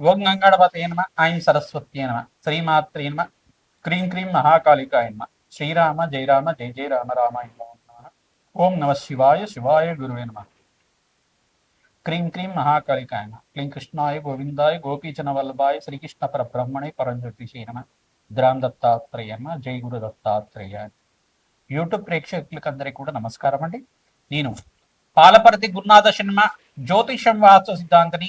ఓం గంగాడపతే నమ ఐం సరస్వత్యే నమ శ్రీమాత్రే నమ క్రీం క్రీం మహాకాళికాయ నమ శ్రీరామ జయ రామ జయ జయ రామ రామాయ ఓం నమ శివాయ శివాయ గురువే నమ. క్రీం క్రీం మహాకాళికాయ నమ క్లీం కృష్ణాయ గోవిందాయ గోపీచన వల్లభాయ శ్రీకృష్ణ పరబ్రహ్మణే పరంజ్యోతిషే నమ. ద్రామ్ దత్తాత్రేయ నమ జయ గురు దత్తాత్రేయ. యూట్యూబ్ ప్రేక్షకులకు అందరికీ కూడా నమస్కారం అండి. నేను పాలపర్తి గురునాథ శర్మ జ్యోతిషం వాస్తు సిద్ధాంతిని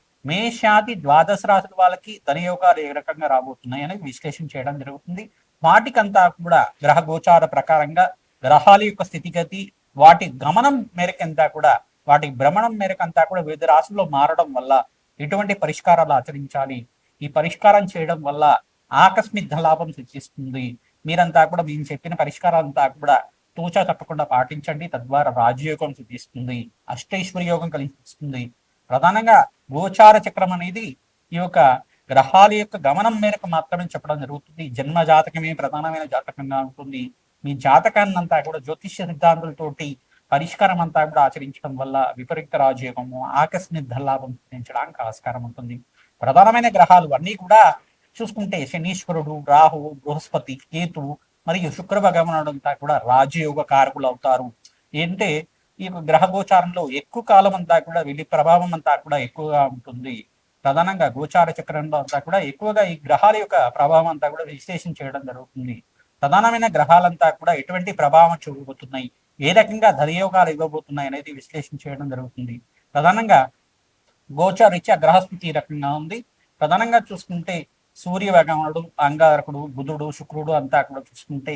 మేషాది ద్వాదశ రాశుల వాళ్ళకి ధనయోగాలు ఏ రకంగా రాబోతున్నాయి అనేది విశ్లేషణ చేయడం జరుగుతుంది. వాటికంతా కూడా గ్రహ గోచార ప్రకారంగా గ్రహాల యొక్క స్థితిగతి వాటి గమనం మేరకంతా కూడా వాటి భ్రమణం మేరకంతా కూడా వివిధ రాశుల్లో మారడం వల్ల ఎటువంటి పరిష్కారాలు ఆచరించాలి? ఈ పరిష్కారం చేయడం వల్ల ఆకస్మిక లాభం సూచిస్తుంది మీరంతా కూడా మేము చెప్పిన పరిష్కారాలంతా కూడా తూచా తప్పకుండా పాటించండి. తద్వారా రాజయోగం సిద్ధిస్తుంది. అష్టైశ్వర్య యోగం కలిగిస్తుంది ప్రధానంగా గోచార చక్రం అనేది ఈ యొక్క గ్రహాల యొక్క గమనం మేరకు మాత్రమే చెప్పడం జరుగుతుంది. జన్మ జాతకమే ప్రధానమైన జాతకంగా ఉంటుంది. మీ జాతకాన్ని అంతా కూడా జ్యోతిష్య సిద్ధాంతులతోటి పరిష్కారం అంతా కూడా ఆచరించడం వల్ల విపరీత రాజయోగము ఆకస్మిక లాభం సిద్ధించడానికి ఆస్కారం ఉంటుంది. ప్రధానమైన గ్రహాలు అన్నీ కూడా చూసుకుంటే శనీశ్వరుడు రాహు బృహస్పతి కేతువు మరియు శుక్ర భగవానుడు అంతా కూడా రాజయోగ కారకులు అవుతారు. ఏంటంటే ఈ యొక్క గ్రహ గోచారంలో ఎక్కువ కాలం అంతా కూడా వీళ్ళ ప్రభావం అంతా కూడా ఎక్కువగా ఉంటుంది. ప్రధానంగా గోచార చక్రంలో అంతా కూడా ఎక్కువగా ఈ గ్రహాల యొక్క ప్రభావం అంతా కూడా విశ్లేషణ చేయడం జరుగుతుంది. ప్రధానమైన గ్రహాలంతా కూడా ఎటువంటి ప్రభావం చూపబోతున్నాయి? ఏ రకంగా ధనయోగాలు ఇవ్వబోతున్నాయి అనేది విశ్లేషణ చేయడం జరుగుతుంది. ప్రధానంగా గోచారీత్యా గ్రహస్థితి ఈ రకంగా ఉంది. ప్రధానంగా చూసుకుంటే సూర్య భగవానుడు అంగారకుడు బుధుడు శుక్రుడు అంతా కూడా చూసుకుంటే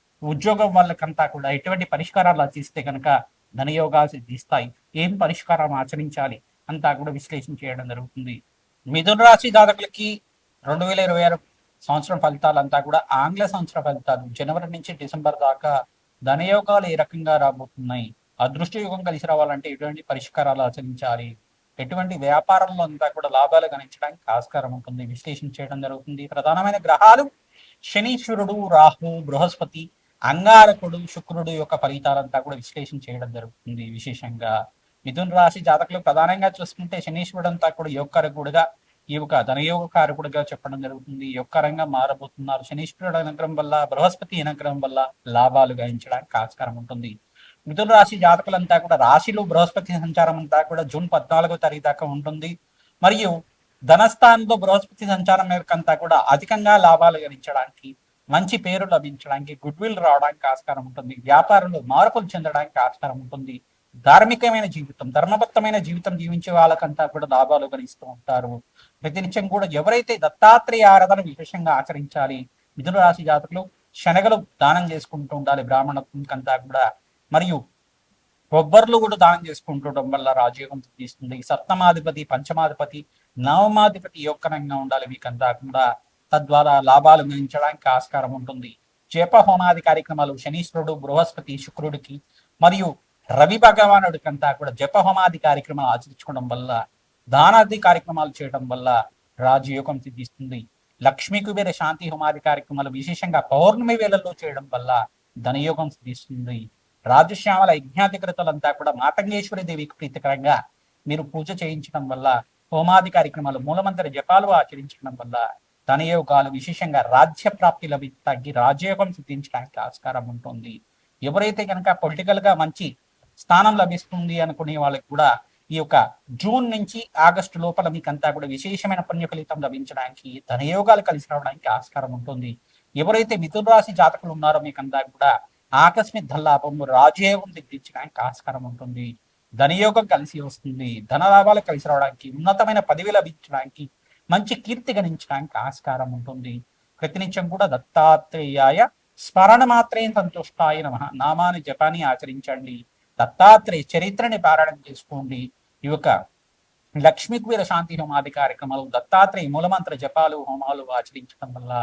ఉద్యోగం వాళ్ళకంతా కూడా ఎటువంటి పరిష్కారాలు ఆచరిస్తే కనుక ధనయోగాలు సిద్ధిస్తాయి. ఏం పరిష్కారం ఆచరించాలి అంతా కూడా విశ్లేషణ చేయడం జరుగుతుంది. మిథున రాశి జాతకులకి రెండు వేల ఇరవై ఆరు సంవత్సరం ఫలితాలు అంతా కూడా ఆంగ్ల సంవత్సర ఫలితాలు. జనవరి నుంచి డిసెంబర్ దాకా ధనయోగాలు ఏ రకంగా రాబోతున్నాయి? అదృష్ట యుగం కలిసి రావాలంటే ఎటువంటి పరిష్కారాలు ఆచరించాలి? ఎటువంటి వ్యాపారంలో అంతా కూడా లాభాలు గణించడానికి ఆస్కారం ఉంటుంది. విశ్లేషణ చేయడం జరుగుతుంది. ప్రధానమైన గ్రహాలు శనీశ్వరుడు రాహు బృహస్పతి అంగారకుడు శుక్రుడు యొక్క ఫలితాలంతా కూడా విశ్లేషణ చేయడం జరుగుతుంది. విశేషంగా మిథున్ రాశి జాతకులు ప్రధానంగా చూసుకుంటే శనీశ్వరుడు అంతా కూడా యోగకారకుడుగా ఈ యొక్క ధనయోగ కారకుడుగా చెప్పడం జరుగుతుంది. యొక్కరంగా మారబోతున్నారు. శనీశ్వరుడు అనుగ్రహం వల్ల బృహస్పతి అనుగ్రహం వల్ల లాభాలు గాయించడానికి ఆస్కారం ఉంటుంది. మిథున రాశి జాతకులంతా కూడా రాశిలో బృహస్పతి సంచారం అంతా కూడా జూన్ పద్నాలుగో తారీఖు దాకా ఉంటుంది. మరియు ధనస్థానంలో బృహస్పతి సంచారం మేరకంతా కూడా అధికంగా లాభాలు గణించడానికి మంచి పేరు లభించడానికి గుడ్ విల్ రావడానికి ఆస్కారం ఉంటుంది. వ్యాపారంలో మార్పులు చెందడానికి ఆస్కారం ఉంటుంది. ధార్మికమైన జీవితం ధర్మబద్ధమైన జీవితం జీవించే వాళ్ళకంతా కూడా లాభాలు గణిస్తూ ఉంటారు. ప్రతినిత్యం కూడా ఎవరైతే దత్తాత్రేయ ఆరాధన విశేషంగా ఆచరించాలి మిథున రాశి జాతకులు శనగలు దానం చేసుకుంటూ ఉండాలి బ్రాహ్మణకంతా కూడా. మరియు కొబ్బర్లు కూడా దానం చేసుకుంటుండడం వల్ల రాజయోగం తీస్తుంది సప్తమాధిపతి పంచమాధిపతి నవమాధిపతి యొక్కనంగా ఉండాలి మీకంతా కూడా. తద్వారా లాభాలు గణించడానికి ఆస్కారం ఉంటుంది. చేప హోమాది కార్యక్రమాలు శనీశ్వరుడు బృహస్పతి శుక్రుడికి మరియు రవి భగవానుడికి కూడా జప హోమాది కార్యక్రమాలు ఆచరించుకోవడం వల్ల దానాది కార్యక్రమాలు చేయడం వల్ల రాజయోగం సిద్ధిస్తుంది. లక్ష్మీ కుబేర శాంతి హోమాది కార్యక్రమాలు విశేషంగా పౌర్ణమి వేళల్లో చేయడం వల్ల ధనయోగం సిద్ధిస్తుంది. రాజశ్యామల యజ్ఞాధికృతలంతా కూడా మాతంగేశ్వరి దేవికి ప్రీతికరంగా మీరు పూజ చేయించడం వల్ల హోమాది కార్యక్రమాలు మూలమంత్ర జపాలు ఆచరించడం వల్ల ధనయోగాలు విశేషంగా రాజ్య ప్రాప్తి లభి తగ్గి రాజయోగం సిద్ధించడానికి ఆస్కారం ఉంటుంది. ఎవరైతే కనుక పొలిటికల్గా మంచి స్థానం లభిస్తుంది అనుకునే వాళ్ళకి కూడా ఈ యొక్క జూన్ నుంచి ఆగస్టు లోపల మీకంతా కూడా విశేషమైన పుణ్య ఫలితం లభించడానికి ధనయోగాలు కలిసి రావడానికి ఆస్కారం ఉంటుంది. ఎవరైతే మిథున రాశి జాతకులు ఉన్నారో మీకంతా కూడా ఆకస్మిక ధనలాభము రాజయోగం సిద్ధించడానికి ఆస్కారం ఉంటుంది. ధనయోగం కలిసి వస్తుంది. ధన లాభాలు కలిసి రావడానికి ఉన్నతమైన పదవి లభించడానికి మంచి కీర్తి గణించడానికి ఆస్కారం ఉంటుంది. ప్రతినిత్యం కూడా దత్తాత్రేయాయ స్మరణ మాత్రమే సంతుష్టాయ నమ. నామాన్ని జపాన్ని ఆచరించండి. దత్తాత్రేయ చరిత్రని పారాయణం చేసుకోండి. ఈ యొక్క లక్ష్మీ కుబేర శాంతి హోమాది కార్యక్రమాలు దత్తాత్రేయ మూలమంత్ర జపాలు హోమాలు ఆచరించడం వల్ల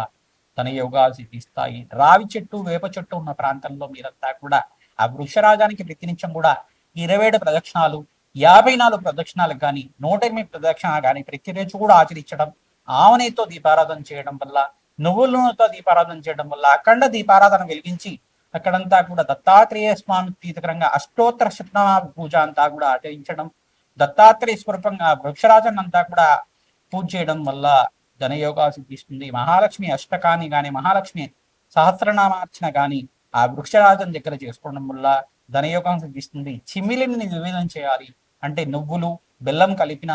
తన యోగాలు సిద్ధిస్తాయి. రావి చెట్టు వేప చెట్టు ఉన్న ప్రాంతంలో మీరంతా కూడా ఆ వృక్షరాజానికి ప్రతినిత్యం కూడా ఇరవై ఏడు ప్రదక్షిణాలు యాభై నాలుగు ప్రదక్షిణాలు కానీ నూట ఎనిమిది ప్రదక్షిణ కానీ ప్రతిరోజు కూడా ఆచరించడం ఆవనేతో దీపారాధన చేయడం వల్ల నువ్వుల నూనెతో దీపారాధన చేయడం వల్ల అఖండ దీపారాధన వెలిగించి అక్కడంతా కూడా దత్తాత్రేయ స్వామి ప్రీతికరంగా అష్టోత్తర శతనామ పూజ అంతా కూడా ఆచరించడం దత్తాత్రేయ స్వరూపంగా వృక్షరాజన్ అంతా కూడా పూజ చేయడం వల్ల ధనయోగా సిద్ధిస్తుంది మహాలక్ష్మి అష్టకాన్ని గాని మహాలక్ష్మి సహస్రనామార్చన కానీ ఆ వృక్షరాజన్ దగ్గర చేసుకోవడం వల్ల ధనయోగం సిద్ధిస్తుంది చిమ్మిలిని నివేదన చేయాలి. అంటే నువ్వులు బెల్లం కలిపిన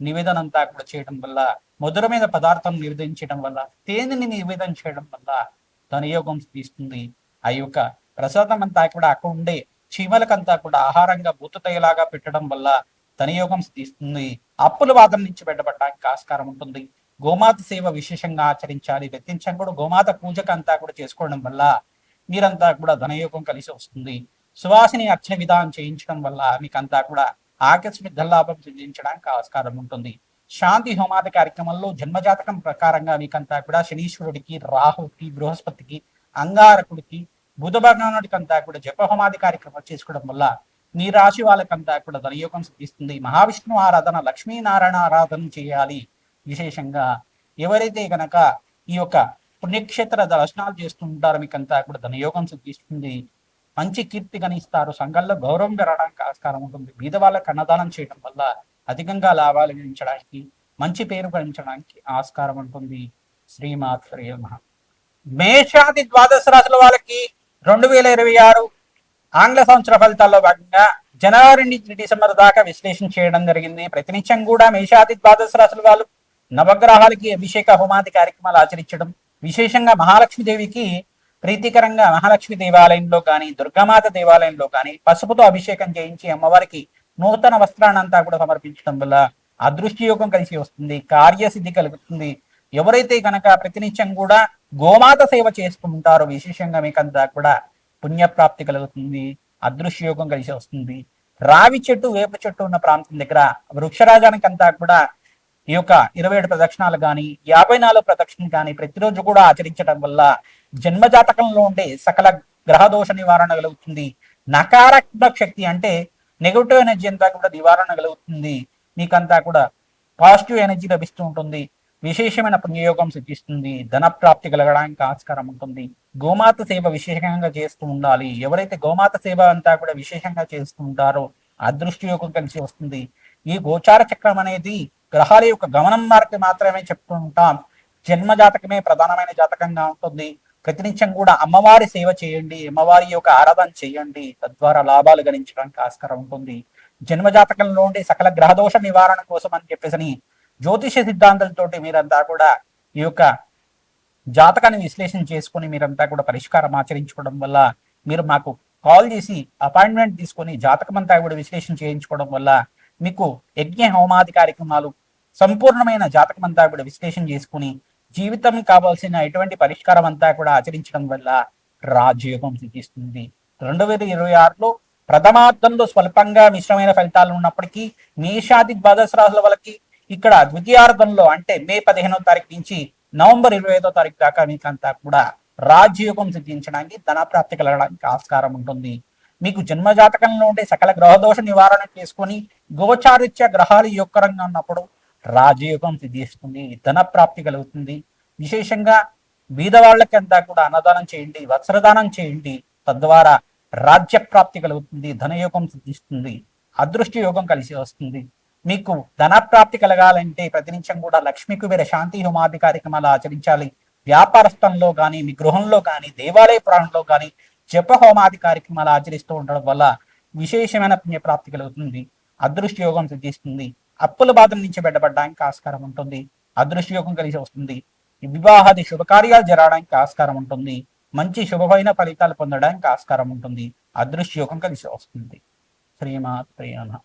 నివేదనంతా కూడా చేయడం వల్ల మధురమైన పదార్థం నివేదించడం వల్ల తేనెని నివేదన చేయడం వల్ల ధనయోగం తీస్తుంది ఆ యొక్క ప్రసాదం అంతా కూడా అక్కడ ఉండే చీమలకంతా కూడా ఆహారంగా భూతతయ్యలాగా పెట్టడం వల్ల ధనయోగం తీస్తుంది అప్పుల వాదం నుంచి బయటపడడానికి ఆస్కారం ఉంటుంది. గోమాత సేవ విశేషంగా ఆచరించాలి వ్యక్తించం కూడా గోమాత పూజకు అంతా కూడా చేసుకోవడం వల్ల మీరంతా కూడా ధనయోగం కలిసి వస్తుంది. సువాసిని అర్చన విధానం చేయించడం వల్ల మీకంతా కూడా ఆకస్మిక ధనలాభం సిద్ధించడానికి ఆస్కారం ఉంటుంది. శాంతి హోమాది కార్యక్రమంలో జన్మజాతకం ప్రకారంగా మీకంతా కూడా శనీశ్వరుడికి రాహుకి బృహస్పతికి అంగారకుడికి బుధ భగవానుడికి అంతా కూడా జప హోమాది కార్యక్రమం చేసుకోవడం వల్ల మీ రాశి వాళ్ళకంతా కూడా ధనయోగం సిద్ధిస్తుంది. మహావిష్ణు ఆరాధన లక్ష్మీనారాయణ ఆరాధన చేయాలి. విశేషంగా ఎవరైతే గనక ఈ యొక్క పుణ్యక్షేత్ర దర్శనాలు చేస్తుంటారో మీకంతా కూడా ధనయోగం సిద్ధిస్తుంది. మంచి కీర్తి గణిస్తారు. సంఘంలో గౌరవం పెరగడానికి ఆస్కారం ఉంటుంది. బీద వాళ్ళకి అన్నదానం చేయడం వల్ల అధికంగా లాభాలు గణించడానికి మంచి పేరు గణించడానికి ఆస్కారం ఉంటుంది. శ్రీమాత్రే నమః. మేషాది ద్వాదశ రాశుల వాళ్ళకి రెండు వేల ఇరవై ఆరు ఆంగ్ల సంవత్సర ఫలితాల్లో భాగంగా జనవరి నుంచి డిసెంబర్ దాకా విశ్లేషణ చేయడం జరిగింది. ప్రతినిత్యం కూడా మేషాది ద్వాదశ రాశుల వాళ్ళు నవగ్రహాలకి అభిషేక హోమాది కార్యక్రమాలు ఆచరించడం విశేషంగా మహాలక్ష్మీదేవికి ప్రీతికరంగా మహాలక్ష్మి దేవాలయంలో కానీ దుర్గామాత దేవాలయంలో కానీ పసుపుతో అభిషేకం చేయించి అమ్మవారికి నూతన వస్త్రాన్నంతా కూడా సమర్పించడం వల్ల అదృష్టి యోగం కలిసి వస్తుంది కార్యసిద్ధి కలుగుతుంది. ఎవరైతే కనుక ప్రతినిత్యం కూడా గోమాత సేవ చేసుకుంటారో విశేషంగా మీకంతా కూడా పుణ్యప్రాప్తి కలుగుతుంది అదృశ్య యోగం కలిసి వస్తుంది. రావి చెట్టు వేప చెట్టు ఉన్న ప్రాంతం దగ్గర వృక్షరాజానికి అంతా కూడా ఈ యొక్క ఇరవై ఏడు ప్రదక్షిణాలు కానీ యాభై నాలుగు ప్రదక్షిణలు కానీ ప్రతిరోజు కూడా ఆచరించడం వల్ల జన్మజాతకంలో ఉండే సకల గ్రహదోష నివారణ కలుగుతుంది. నకారాత్మక శక్తి అంటే నెగటివ్ ఎనర్జీ అంతా కూడా నివారణ కలుగుతుంది. మీకంతా కూడా పాజిటివ్ ఎనర్జీ లభిస్తూ ఉంటుంది. విశేషమైన పుణ్యయోగం సిద్ధిస్తుంది. ధన ప్రాప్తి కలగడానికి ఆస్కారం ఉంటుంది. గోమాత సేవ విశేషంగా చేస్తూ ఉండాలి. ఎవరైతే గోమాత సేవ అంతా కూడా విశేషంగా చేస్తూ ఉంటారో అదృష్టి యోగం కలిసి వస్తుంది. ఈ గోచార చక్రం అనేది గ్రహాల యొక్క గమనం మార్పు మాత్రమే చెప్తూ ఉంటాం. జన్మ జాతకమే ప్రధానమైన జాతకంగా ఉంటుంది. ప్రతినిత్యం కూడా అమ్మవారి సేవ చేయండి అమ్మవారి యొక్క ఆరాధన చేయండి. తద్వారా లాభాలు గణించడానికి ఆస్కారం ఉంటుంది. జన్మ జాతకంలో ఉండే సకల గ్రహదోష నివారణ కోసం అని చెప్పేసి జ్యోతిష సిద్ధాంతాలతోటి మీరంతా కూడా ఈ యొక్క జాతకాన్ని విశ్లేషణ చేసుకుని మీరంతా కూడా పరిష్కారం ఆచరించుకోవడం వల్ల మీరు మాకు కాల్ చేసి అపాయింట్మెంట్ తీసుకొని జాతకం అంతా కూడా విశ్లేషణ చేయించుకోవడం వల్ల మీకు యజ్ఞ హోమాది కార్యక్రమాలు సంపూర్ణమైన జాతకం అంతా కూడా విశ్లేషణ చేసుకుని జీవితం కావాల్సిన ఎటువంటి పరిష్కారం అంతా కూడా ఆచరించడం వల్ల రాజయోగం సిద్ధిస్తుంది. రెండు వేల ఇరవై ఆరులో ప్రథమార్థంలో స్వల్పంగా మిశ్రమైన ఫలితాలు ఉన్నప్పటికీ మేషాది ద్వాదశ రాశుల వాళ్ళకి ఇక్కడ ద్వితీయార్థంలో అంటే మే పదిహేనో తారీఖు నుంచి నవంబర్ ఇరవై ఐదో తారీఖు దాకా మీకంతా కూడా రాజయోగం సిద్ధించడానికి ధన ప్రాప్తి కలగడానికి ఆస్కారం ఉంటుంది. మీకు జన్మజాతకంలో ఉండే సకల గ్రహదోష నివారణ చేసుకొని గోచారిత్య గ్రహాలు యొక్క యొక్కరంగా ఉన్నప్పుడు రాజయోగం సిద్ధిస్తుంది ధన ప్రాప్తి కలుగుతుంది. విశేషంగా బీద వాళ్ళకంతా కూడా అన్నదానం చేయండి వస్త్రదానం చేయండి. తద్వారా రాజ్య ప్రాప్తి కలుగుతుంది ధనయోగం సిద్ధిస్తుంది అదృష్ట యోగం కలిసి వస్తుంది. మీకు ధన ప్రాప్తి కలగాలంటే ప్రతినిత్యం కూడా లక్ష్మీ కుబేర శాంతి హోమాది కార్యక్రమాలు ఆచరించాలి. వ్యాపారస్థంలో కానీ మీ గృహంలో కానీ దేవాలయ ప్రాణంలో కానీ జప హోమాది కార్యక్రమాలు ఆచరిస్తూ ఉండడం వల్ల విశేషమైన పుణ్యప్రాప్తి కలుగుతుంది అదృష్ట యోగం సిద్ధిస్తుంది. అప్పుల బాధల నుంచి బయటపడడానికి ఆస్కారం ఉంటుంది. అదృష్టయోగం కలిసి వస్తుంది. వివాహాది శుభకార్యాలు జరగడానికి ఆస్కారం ఉంటుంది. మంచి శుభమైన ఫలితాలు పొందడానికి ఆస్కారం ఉంటుంది. అదృష్టయోగం కలిసి వస్తుంది. శ్రీమాత్ ప్రేమ